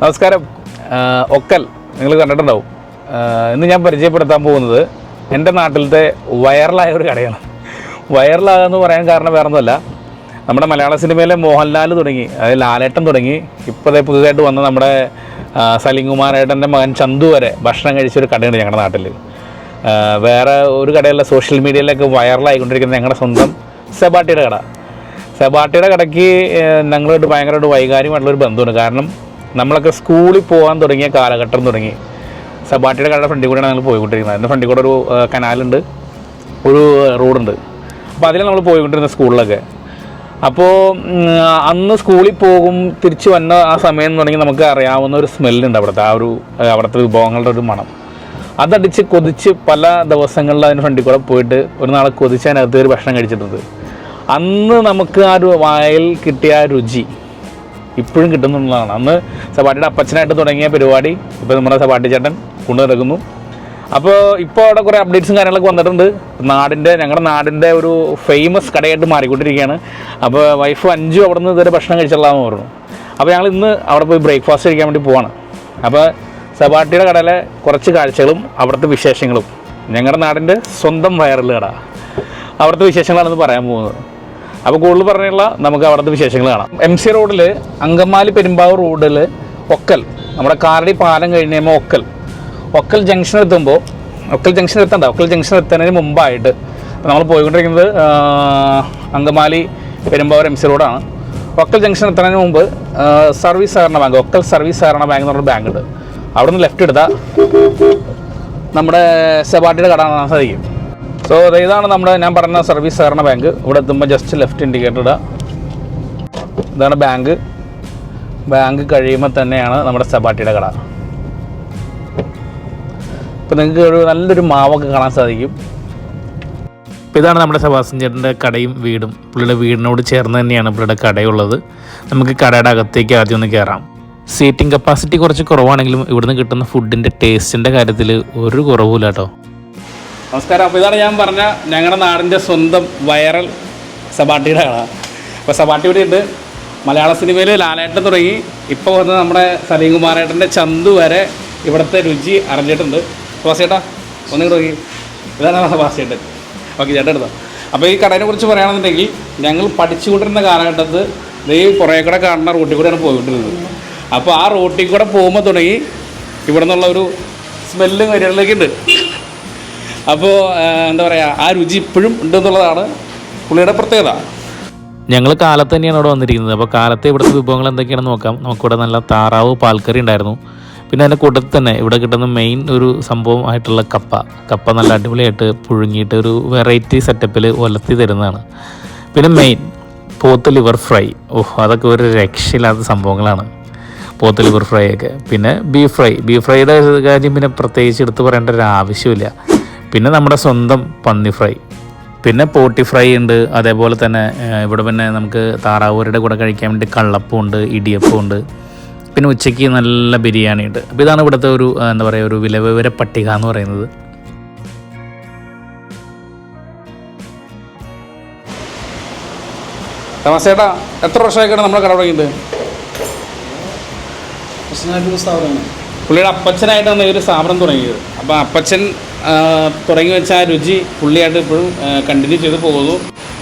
നമസ്കാരം. ഒക്കൽ നിങ്ങൾ കണ്ടിട്ടുണ്ടാവും. ഇന്ന് ഞാൻ പരിചയപ്പെടുത്താൻ പോകുന്നത് എന്റെ നാട്ടിലത്തെ വൈറലായ ഒരു കടയാണ്. വൈറലാകാന്ന് പറയാൻ കാരണം വേറെ ഒന്നുമല്ല നമ്മുടെ മലയാള സിനിമയിലെ മോഹൻലാൽ തുടങ്ങി അതായത് ലാലേട്ടൻ തുടങ്ങി. ഇപ്പോഴത്തെ പുതുതായിട്ട് വന്ന നമ്മുടെ സലിംകുമാരേട്ടന്റെ സലീം കുമാരേട്ടന്റെ മകൻ ചന്തു വരെ ഭക്ഷണം കഴിച്ച ഒരു കടയുണ്ട് ഞങ്ങളുടെ നാട്ടിൽ വേറെ ഒരു കടയല്ല സോഷ്യൽ മീഡിയയിലൊക്കെ വൈറലായിക്കൊണ്ടിരിക്കുന്ന ഞങ്ങളുടെ സ്വന്തം സെബാട്ടിയുടെ കട. സെബാട്ടിയുടെ കടയ്ക്ക് ഞങ്ങളോട് ഭയങ്കരമായിട്ട് വൈകാര്യമായിട്ടുള്ളൊരു ബന്ധമുണ്ട് കാരണം നമ്മളൊക്കെ സ്കൂളിൽ പോകാൻ തുടങ്ങിയ കാലഘട്ടം തുടങ്ങി. സബാട്ടിയുടെ കടയുടെ ഫ്രണ്ടിൽ കൂടെയാണ് ഞങ്ങൾ പോയിക്കൊണ്ടിരിക്കുന്നത്. അതിന്റെ ഫ്രണ്ടിൽ കൂടെ ഒരു കനാലുണ്ട്. ഒരു റോഡുണ്ട്. അപ്പോൾ അതിലാണ് നമ്മൾ പോയിക്കൊണ്ടിരുന്നത് സ്കൂളിലൊക്കെ. അപ്പോൾ അന്ന് സ്കൂളിൽ പോകും തിരിച്ചു വന്ന ആ സമയം എന്ന് തുടങ്ങി നമുക്ക് അറിയാവുന്ന ഒരു സ്മെല്ലുണ്ട് അവിടുത്തെ. ആ ഒരു അവിടുത്തെ വിഭവങ്ങളുടെ ഒരു മണം. അതടിച്ച് കൊതിച്ച് പല ദിവസങ്ങളിൽ അതിന് ഫ്രണ്ടിൽ കൂടെ പോയിട്ട് ഒരു നാളെ കൊതിച്ച് അതിനകത്ത് ഒരു ഭക്ഷണം കഴിച്ചിട്ടുണ്ട്. അന്ന് നമുക്ക് ആ ഒരു വായിൽ കിട്ടിയ രുചി ഇപ്പോഴും കിട്ടുന്നുള്ളതാണ്. അന്ന് സപാട്ടിയുടെ അപ്പച്ചനായിട്ട് തുടങ്ങിയ പരിപാടി ഇപ്പോൾ നമ്മുടെ സപാട്ടി ചേട്ടൻ കൊണ്ടു നടക്കുന്നു. അപ്പോൾ ഇപ്പോൾ അവിടെ കുറേ അപ്ഡേറ്റ്സും കാര്യങ്ങളൊക്കെ വന്നിട്ടുണ്ട്. നാടിന്റെ ഞങ്ങളുടെ നാടിന്റെ ഒരു ഫേമസ് കടയായിട്ട് മാറിക്കൊണ്ടിരിക്കുകയാണ്. അപ്പോൾ വൈഫ് അഞ്ചും അവിടെ നിന്ന് ഇതുവരെ ഭക്ഷണം കഴിച്ചുള്ളതെന്ന് പറഞ്ഞു. അപ്പോൾ ഞങ്ങൾ ഇന്ന് അവിടെ പോയി ബ്രേക്ക്ഫാസ്റ്റ് കഴിക്കാൻ വേണ്ടി പോവാണ്. അപ്പോൾ സപാട്ടിയുടെ കടയിലെ കുറച്ച് കാഴ്ചകളും അവിടുത്തെ വിശേഷങ്ങളും. ഞങ്ങളുടെ നാടിന്റെ സ്വന്തം വയറിൽ കട. അവിടുത്തെ വിശേഷങ്ങളാണെന്ന് പറയാൻ പോകുന്നത്. അപ്പോൾ കൂടുതൽ പറഞ്ഞുള്ള നമുക്ക് അവിടുത്തെ വിശേഷങ്ങൾ കാണാം. എം സി റോഡിൽ അങ്കമാലി പെരുമ്പാവൂർ റോഡിൽ ഒക്കൽ നമ്മുടെ കാരടി പാലം കഴിഞ്ഞ് ഒക്കൽ. ഒക്കൽ ജംഗ്ഷൻ എത്തുമ്പോൾ ഒക്കൽ ജംഗ്ഷൻ എത്തണ്ട ഒക്കൽ ജംഗ്ഷൻ എത്തുന്നതിന് മുമ്പായിട്ട് നമ്മൾ പോയിക്കൊണ്ടിരിക്കുന്നത് അങ്കമാലി പെരുമ്പാവൂർ എം സി റോഡാണ് ഒക്കൽ ജംഗ്ഷൻ എത്തുന്നതിന് മുമ്പ് സർവീസ് സഹകരണ ബാങ്ക് ഒക്കൽ സർവീസ് സഹകരണ ബാങ്ക് എന്ന് പറഞ്ഞൊരു ബാങ്ക് ഉണ്ട്. അവിടെ നിന്ന് ലെഫ്റ്റ് എടുത്താൽ നമ്മുടെ സെബാട്ടിയുടെ കട കാണാൻ സാധിക്കും. സോ ഇതാണ് നമ്മുടെ ഞാൻ പറഞ്ഞ സർവീസ് സഹകരണ ബാങ്ക് ഇവിടെ എത്തുമ്പോൾ ജസ്റ്റ് ലെഫ്റ്റ് ഇൻഡിക്കേറ്റർ ഇടുക ഇതാണ് ബാങ്ക് ബാങ്ക് കഴിയുമ്പോൾ തന്നെയാണ് നമ്മുടെ സെബാട്ടിയുടെ കട. ഇപ്പം നിങ്ങൾക്ക് ഒരു നല്ലൊരു മാവൊക്കെ കാണാൻ സാധിക്കും. അപ്പോൾ ഇതാണ് നമ്മുടെ സെബാസ്റ്റ്യൻ കടയും വീടും. പുള്ളിയുടെ വീടിനോട് ചേർന്ന് തന്നെയാണ് പുള്ളിയുടെ കടയുള്ളത്. നമുക്ക് കടയുടെ അകത്തേക്ക് ആദ്യം ഒന്ന് കയറാം സീറ്റിംഗ് കപ്പാസിറ്റി കുറച്ച് കുറവാണെങ്കിലും ഇവിടുന്ന് കിട്ടുന്ന ഫുഡിന്റെ ടേസ്റ്റിന്റെ കാര്യത്തിൽ ഒരു കുറവുമില്ല കേട്ടോ നമസ്കാരം. അപ്പോൾ ഇതാണ് ഞാൻ പറഞ്ഞ ഞങ്ങളുടെ നാടിന്റെ സ്വന്തം വൈറൽ സബാട്ടിയുടെ കട അപ്പോൾ സബാട്ടി ഇവിടെ ഉണ്ട്. മലയാള സിനിമയിൽ ലാലേട്ടൻ തുടങ്ങി. ഇപ്പോൾ വന്ന് നമ്മുടെ സലീം കുമാരേട്ടന്റെ ചന്തു വരെ ഇവിടുത്തെ രുചി അറിഞ്ഞിട്ടുണ്ട്. സുഭാഷേട്ടാ ഒന്നും തുടങ്ങി ഇതാണ് സുഭാഷേട്ടൻ ഓക്കെ ചേട്ടൻ എടുത്തോ. അപ്പോൾ ഈ കടയെ കുറിച്ച് പറയുകയാണെന്നുണ്ടെങ്കിൽ ഞങ്ങൾ പഠിച്ചുകൊണ്ടിരുന്ന കാലഘട്ടത്ത് ഈ കുറേ കൂടെ കാണുന്ന റൂട്ടിൽ കൂടെയാണ് പോയിക്കൊണ്ടിരുന്നത്. അപ്പോൾ ആ റൂട്ടിൽ കൂടെ പോകുമ്പോൾ തുടങ്ങി ഇവിടെ നിന്നുള്ള ഒരു സ്മെല്ലും കാര്യങ്ങളിലേക്ക് ഉണ്ട്. അപ്പോൾ എന്താ പറയുക ആ രുചി ഇപ്പോഴും ഉണ്ടെന്നുള്ളതാണ് പുള്ളിയുടെ പ്രത്യേകത. ഞങ്ങൾ കാലത്ത് തന്നെയാണ് ഇവിടെ വന്നിരിക്കുന്നത്. അപ്പോൾ കാലത്തെ ഇവിടുത്തെ വിഭവങ്ങൾ എന്തൊക്കെയാണെന്ന് നോക്കാം. നമുക്കിവിടെ നല്ല താറാവ് പാൽക്കറി ഉണ്ടായിരുന്നു. പിന്നെ അതിന്റെ കൂട്ടത്തിൽ തന്നെ ഇവിടെ കിട്ടുന്ന മെയിൻ ഒരു സംഭവം ആയിട്ടുള്ള കപ്പ. കപ്പ നല്ല അടിപൊളിയായിട്ട് പുഴുങ്ങിയിട്ട് ഒരു വെറൈറ്റി സെറ്റപ്പിൽ ഒലത്തി തരുന്നതാണ്. പിന്നെ മെയിൻ പോത്ത് ലിവർ ഫ്രൈ ഓഹ് അതൊക്കെ ഒരു രക്ഷയില്ലാത്ത സംഭവങ്ങളാണ്. പോത്ത് ലിവർ ഫ്രൈ ഒക്കെ. പിന്നെ ബീഫ് ഫ്രൈ ബീഫ് ഫ്രൈയുടെ കാര്യം പിന്നെ പ്രത്യേകിച്ച് എടുത്ത് പറയേണ്ട ഒരു ആവശ്യമില്ല. പിന്നെ നമ്മുടെ സ്വന്തം പന്നി ഫ്രൈ. പിന്നെ പോട്ടി ഫ്രൈ ഉണ്ട്. അതേപോലെ തന്നെ ഇവിടെ പിന്നെ നമുക്ക് താറാവൂരുടെ കൂടെ കഴിക്കാൻ വേണ്ടി കള്ളപ്പം ഉണ്ട് ഇടിയപ്പം ഉണ്ട്. പിന്നെ ഉച്ചയ്ക്ക് നല്ല ബിരിയാണി ഉണ്ട്. അപ്പോൾ ഇതാണ് ഇവിടുത്തെ ഒരു എന്താ പറയുക ഒരു വിലവിവര പട്ടിക എന്ന് പറയുന്നത്. തമാസേട്ടാ എത്ര വർഷമായിക്കാണ് നമ്മുടെ കട തുടങ്ങിയത്? പുള്ളിയുടെ അപ്പച്ചനായിട്ടാണ് ഈ ഒരു സ്ഥാപനം തുടങ്ങിയത്. അപ്പോൾ അപ്പച്ചൻ തുടങ്ങി വെച്ച ആ രുചി പുള്ളിയായിട്ട് ഇപ്പോഴും കണ്ടിന്യൂ ചെയ്ത് പോകുന്നു.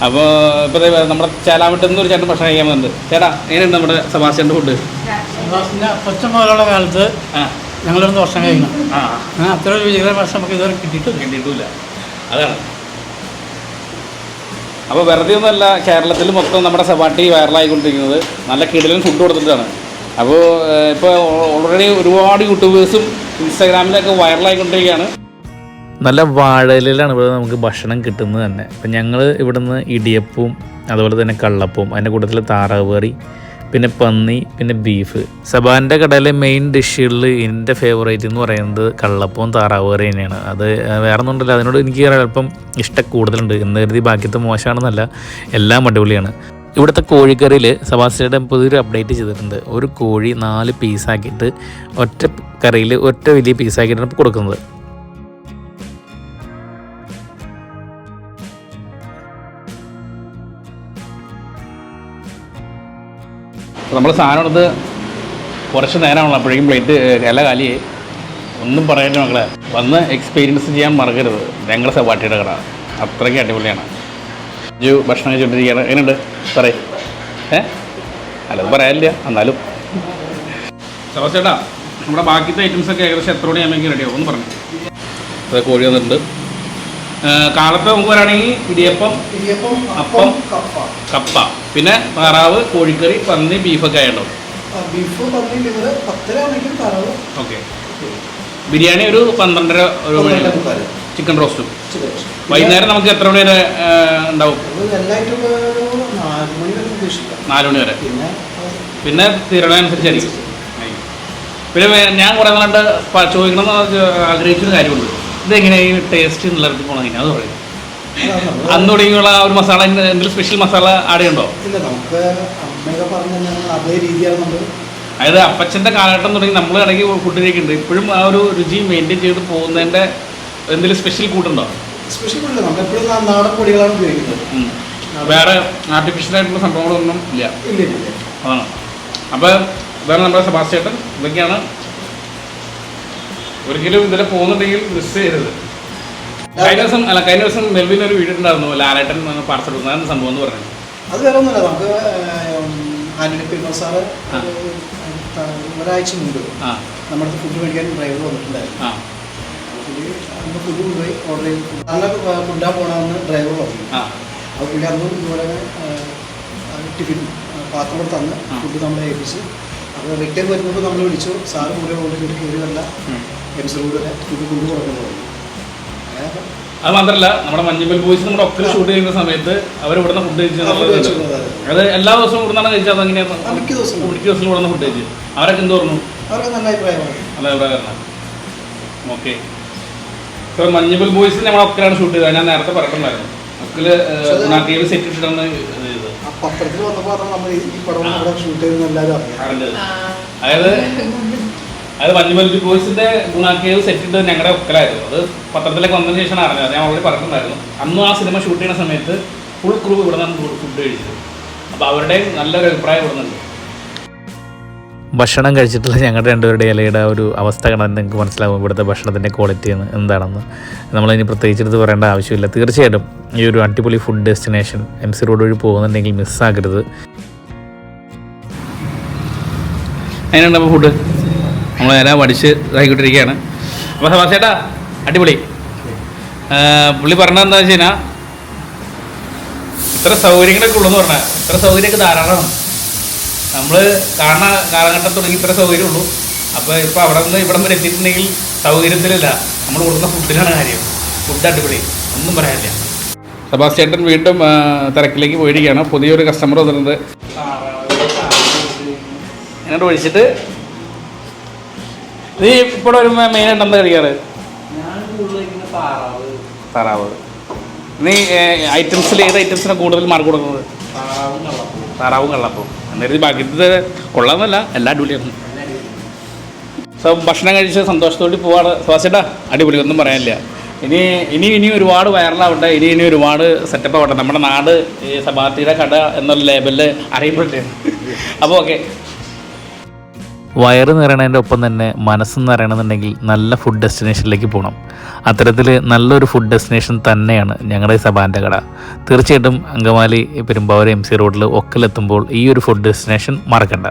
അപ്പോൾ ഇപ്പോൾ നമ്മുടെ നിന്ന് ഒരു ചേട്ടൻ ഭക്ഷണം കഴിക്കാൻ വന്നിട്ടുണ്ട് ചേട്ടാ എങ്ങനെയുണ്ട് നമ്മുടെ സബാസിന്റെ ഫുഡ് സബാസിന്റെ അപ്പച്ചൻ മുതലുള്ള കാലത്ത് ഞങ്ങളിരുന്ന് വർഷം കഴിക്കണം. ആ. അത്ര രുചികരമായ ഭക്ഷണം നമുക്ക് ഇതുവരെ കിട്ടിയിട്ടില്ല. കിട്ടിയിട്ടില്ല. അതാണ്. അപ്പോൾ വെറുതെ ഒന്നുമല്ല കേരളത്തിൽ മൊത്തം നമ്മുടെ സബാട്ടി വൈറലായിക്കൊണ്ടിരിക്കുന്നത്. നല്ല കിടിലൻ ഫുഡ് കൊടുത്തിട്ടാണ്. അപ്പോൾ ഇപ്പോൾ ഓൾറെഡി ഒരുപാട് യൂട്യൂബേഴ്സും ഇൻസ്റ്റാഗ്രാമിലൊക്കെ വൈറലായിക്കൊണ്ടിരിക്കുകയാണ്. നല്ല വാഴയിലാണ് ഇവിടെ നമുക്ക് ഭക്ഷണം കിട്ടുന്നത് തന്നെ. അപ്പം ഞങ്ങൾ ഇവിടുന്ന് ഇടിയപ്പവും അതുപോലെ തന്നെ കള്ളപ്പവും അതിന്റെ കൂട്ടത്തിൽ താറാവ് കറി പിന്നെ പന്നി പിന്നെ ബീഫ് സബാന്റെ കടയിലെ മെയിൻ ഡിഷുകളിൽ എന്റെ ഫേവറേറ്റ് എന്ന് പറയുന്നത് കള്ളപ്പവും താറാവ് കറി തന്നെയാണ്. അത് വേറെ ഒന്നുണ്ടല്ല അതിനോട് എനിക്ക് അല്പം ഇഷ്ടം കൂടുതലുണ്ട് എന്ന് കരുതി ബാക്കിയത്തെ മോശമാണെന്നല്ല എല്ലാം അടിപൊളിയാണ്. ഇവിടുത്തെ കോഴിക്കറിയിൽ സബാസ്റ്റയുടെ പുതിയൊരു അപ്ഡേറ്റ് ചെയ്തിട്ടുണ്ട്. ഒരു കോഴി നാല് പീസാക്കിയിട്ട് ഒറ്റ കറിയിൽ ഒറ്റ വലിയ പീസാക്കിയിട്ടാണ് കൊടുക്കുന്നത്. നമ്മൾ സാധനം എടുത്ത് കുറച്ച് നേരമാണല്ലോ. അപ്പോഴേക്കും പ്ലേറ്റ് ഇല കാലിയായി ഒന്നും പറയണ്ട മക്കളെ. വന്ന് എക്സ്പീരിയൻസ് ചെയ്യാൻ മറക്കരുത്. ഞങ്ങളുടെ സവാട്ടിയുടെ കട. അത്രയ്ക്ക് അടിപൊളിയാണ്. ജു ഭക്ഷണം കഴിച്ചുകൊണ്ടിരിക്കുകയാണ് എങ്ങനെയുണ്ട്? പറയേ. ഏ? അല്ലത് പറയാനില്ല. എന്നാലും. ചേട്ടാ നമ്മുടെ ബാക്കിത്തെ ഐറ്റംസ് ഒക്കെ ഏകദേശം എത്ര മണിയാകുമ്പോൾ റെഡിയാവും ഒന്ന് പറഞ്ഞു. അത് കോഴി വന്നിട്ടുണ്ട്. നമുക്ക് പറയുകയാണെങ്കിൽ ഇടിയപ്പം ഇടിയപ്പം അപ്പം, കപ്പ. പിന്നെ താറാവ് കോഴിക്കറി പന്നി ബീഫൊക്കെ ആയിട്ടുണ്ടാവും ബീഫ് പന്നി ലിവർ തറവ്. ഓക്കെ. ബിരിയാണി ഒരു പന്ത്രണ്ടര ഒരു മണി ചിക്കൻ റോസ്റ്റും. വൈകുന്നേരം നമുക്ക് എത്ര മണി വരെ ഉണ്ടാവും? നാല് മണി വരെ പിന്നെ തീരണമനുസരിച്ചായിരിക്കും പിന്നെ ഞാൻ കുറേ നാളുണ്ട് ചോദിക്കണം എന്ന് ആഗ്രഹിച്ചൊരു കാര്യമുണ്ട്. ഇതെങ്ങനെ ഈ ടേസ്റ്റ് എന്നുള്ളവർക്ക് പോകണം അത് പറയും അന്ന് തുടങ്ങിയുള്ള ആ ഒരു മസാല എന്തെങ്കിലും സ്പെഷ്യൽ മസാല ആഡ് ഉണ്ടോ ഇല്ല നമുക്ക് അമ്മയൊക്കെ പറഞ്ഞു അതേ രീതിയാണ് നമ്മൾ അതായത് അപ്പച്ചന്റെ കാലഘട്ടം തുടങ്ങി നമ്മൾ ഇടയ്ക്ക് ഫുഡ് കഴിക്കുന്നുണ്ട് ഇപ്പോഴും ആ ഒരു രുചി മെയിന്റെയിൻ ചെയ്ത് പോകുന്നതിന്റെ എന്തെങ്കിലും സ്പെഷ്യൽ കൂട്ടുണ്ടോ? സ്പെഷ്യൽ കൂട്ടില്ല. നമ്മൾ എപ്പോഴും നാടൻ പൊടികളാണ് ഉപയോഗിക്കുന്നത്. വേറെ ആർട്ടിഫിഷ്യൽ ആയിട്ടുള്ള സംഭവങ്ങളൊന്നും ഇല്ല. ഇല്ല ഇല്ല അതാണ്. അപ്പോൾ ഇതാണ് നമ്മുടെ സഭാസ് ചേട്ടൻ. ഇതൊക്കെയാണ് ഒരിക്കലും ഇതിലെ പോകുന്നുണ്ടെങ്കിൽ മിസ് ചെയ്യരുത്. കഴിഞ്ഞ ദിവസം അല്ല കഴിഞ്ഞ ദിവസം മെൽവിൻ ഒരു വീഡിയോ ഉണ്ടായിരുന്നു ലാലേട്ടൻ പാർസൽ കൊടുക്കുന്ന സംഭവം എന്ന് പറഞ്ഞു അത് വേറെ ഒന്നുമില്ല നമുക്ക് ആന്റണി പെരുമാൾ സാറ് ഒരാഴ്ച മുമ്പ് നമ്മുടെ ഫുഡ് മേടിക്കാൻ ഡ്രൈവർ വന്നിട്ടുണ്ടായിരുന്നു. അന്ന് ഫുഡ് കൊണ്ടുപോയി ഓർഡർ ചെയ്ത്. നല്ല ഫുഡാ പോകണമെന്ന് ഡ്രൈവർ പറഞ്ഞു. അപ്പോൾ പുള്ളി അന്നും ഇതുപോലെ ടിഫിൻ പാത്രം തന്ന് ഫുഡ് നമ്മളെ ഏൽപ്പിച്ച്. അപ്പോൾ റിട്ടേൺ വരുമ്പോൾ നമ്മൾ വിളിച്ചു സാറ് കൂടെ ഓർഡർ ചെയ്തിട്ട് കയറി വല്ല. എം കൊണ്ടു അത് മാത്രല്ല നമ്മുടെ മഞ്ഞുമൽ ബോയ്സ് നമ്മുടെ ഒക്കെ ഷൂട്ട് ചെയ്യുന്ന സമയത്ത് അവർ ഇവിടുന്ന് ഫുഡ് കഴിച്ചു അത് എല്ലാ ദിവസവും ഇവിടുന്നാണ് കഴിച്ചത്. അങ്ങനെയാണ് മിക്ക ദിവസം മിക്ക ദിവസവും ഇവിടുന്ന് ഫുഡ് കഴിച്ചു. അവരൊക്കെ എന്ത് പറഞ്ഞു? അവർക്ക് നല്ല അഭിപ്രായമാണ് ഇവിടെ ഓക്കെ. സാർ മഞ്ഞുമൽ ബോയ്സ് നമ്മൾ ഒക്കെയാണ് ഷൂട്ട് ചെയ്തത്. ഞാൻ നേരത്തെ പറഞ്ഞിട്ടുണ്ടായിരുന്നു. ഒക്കിൽ നാട്ടിൽ സെറ്റ് ഇട്ടിട്ടാണ് പത്രത്തിൽ വന്നപ്പോൾ നമ്മൾ ഈ ഈ പടം ഷൂട്ട് ചെയ്യുന്ന എല്ലാവരും അറിയാം. അതായത് അതായത് മഞ്ഞുമൽ ബോയ്സിന്റെ ഗുണാക്കിയത് സെറ്റ് ഇട്ടത് ഞങ്ങളുടെ ഒക്കലായിരുന്നു. അത് പത്രത്തിലേക്ക് വന്നതിന് ശേഷം അറിഞ്ഞത്. ഞാൻ ഓൾറെഡി പറഞ്ഞിട്ടുണ്ടായിരുന്നു. അന്നും ആ സിനിമ ഷൂട്ട് ചെയ്യുന്ന സമയത്ത് ഫുൾ ക്രൂ ഇവിടെ നിന്ന് ഫുഡ് കഴിച്ചത്. അപ്പോൾ അവരുടെ നല്ലൊരു അഭിപ്രായം ഇവിടുന്നുണ്ട് ഭക്ഷണം കഴിച്ചിട്ടുള്ള ഞങ്ങളുടെ രണ്ടുപേരുടെ ഇലയുടെ ഒരു അവസ്ഥ കണ്ടാൽ നിങ്ങൾക്ക് മനസ്സിലാവും ഇവിടുത്തെ ഭക്ഷണത്തിന്റെ ക്വാളിറ്റി എന്താണെന്ന്. നമ്മളിനി പ്രത്യേകിച്ച് എടുത്ത് പറയേണ്ട ആവശ്യമില്ല. തീർച്ചയായിട്ടും ഈ ഒരു അടിപൊളി food destination M C road വഴി പോകുന്നുണ്ടെങ്കിൽ മിസ്സാക്കരുത് അതിനുണ്ടപ്പോൾ ഫുഡ് നമ്മൾ നേരെ പഠിച്ച് ഇതായിക്കൊണ്ടിരിക്കുകയാണ് അപ്പോൾ സഭാ ചേട്ടാ അടിപൊളി. പുള്ളി പറഞ്ഞതെന്താ വെച്ച് കഴിഞ്ഞാൽ ഇത്ര സൗകര്യങ്ങളൊക്കെ ഉള്ളൂ എന്ന് പറഞ്ഞാൽ ഇത്ര സൗകര്യമൊക്കെ ധാരാളമാണ്. നമ്മൾ കാണുന്ന കാലഘട്ടം തുടങ്ങി ഇത്ര സൗകര്യമുള്ളൂ അപ്പോൾ ഇപ്പോൾ അവിടെ നിന്ന് ഇവിടെ വരെ എത്തിയിട്ടുണ്ടെങ്കിൽ സൗകര്യത്തിലല്ല. നമ്മൾ കൊടുക്കുന്ന ഫുഡിനാണ് കാര്യം. ഫുഡ് അടിപൊളി. ഒന്നും പറയാനില്ല. ചേട്ടൻ വീണ്ടും തിരക്കിലേക്ക് പോയിരിക്കുകയാണ്. പുതിയൊരു കസ്റ്റമർ വന്നിട്ടുണ്ട്. എന്നിട്ട് ഒഴിച്ചിട്ട് നീ ഇപ്പോൾ ഒരു മെയിനായിട്ട് എന്താ കഴിക്കാറ് താറാവ്. നീ ഐറ്റംസിൽ ഏത് ഐറ്റംസിനാണ് കൂടുതൽ മാർക്ക് കൊടുക്കുന്നത്? താറാവും കള്ളപ്പോ. അന്നേരം ബാക്കിയത് കൊള്ളാമെന്നല്ല എല്ലാ അടിപൊളിയാണ്. സോ ഭക്ഷണം കഴിച്ച് സന്തോഷത്തോടെ പോവാണ്. സ്വാസിട്ടാ അടിപൊളി ഒന്നും പറയാനില്ല. ഇനി ഇനി ഇനി ഒരുപാട് വൈറലാവട്ടെ. ഇനി ഇനി ഒരുപാട് സെറ്റപ്പ് ആവട്ടെ. നമ്മുടെ നാട് ഈ സബാത്തിയുടെ കട എന്നുള്ള ലേബലിൽ അറിയപ്പെട്ടേ അപ്പോൾ ഓക്കെ വയറ് നിറയണതിന്റെ ഒപ്പം തന്നെ മനസ്സ് നിറയണമെന്നുണ്ടെങ്കിൽ നല്ല ഫുഡ് ഡെസ്റ്റിനേഷനിലേക്ക് പോകണം അത്തരത്തിൽ നല്ലൊരു ഫുഡ് ഡെസ്റ്റിനേഷൻ തന്നെയാണ് ഞങ്ങളുടെ സബാന്റെ കട. തീർച്ചയായിട്ടും അങ്കമാലി പെരുമ്പാവൂർ എം സി റോഡിൽ ഒക്കലെത്തുമ്പോൾ ഈ ഒരു ഫുഡ് ഡെസ്റ്റിനേഷൻ മറക്കണ്ട.